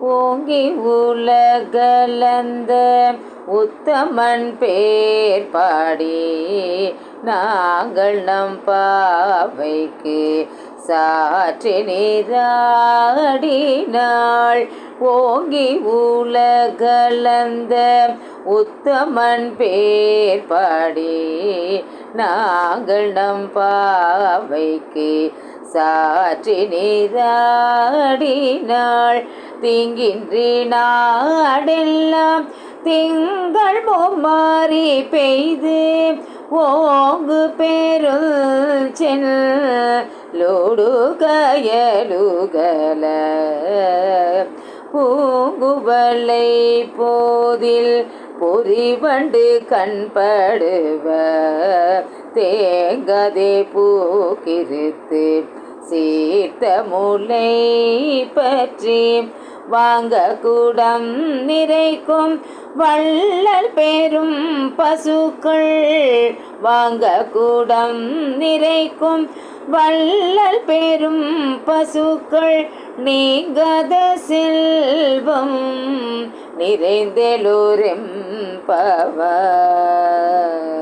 ஓங்கி உலகலந்த உத்தமன் பேர் பாடி நாங்கள் நம் பாவைக்கு சாற்றி நீராடினாள். ஓங்கி உலகலந்த உத்தமன் பேர் பாடி நாங்கள் நம் பாவைக்கு சாற்றி நீராடினாள். திங்கின்றி நாடெல்லாம் திங்கள் மும்மாறி பெய்து ஓங்கு பெருள் செல்லோடு கயலுகல. பூங்குவலை போதில் பொறிவண்டு கண்படுவ. தேங்கதே பூக்கிருத்து சீர்த்த முலை பற்றி வாங்க கூடம் நிறைக்கும் வள்ளல் பெரும் பசுக்கள். வாங்க கூடம் நிறைக்கும் வள்ளல் பெரும் பசுக்கள். நீங்கத செல்வம் நிறைந்தெழுரெம்பவர்.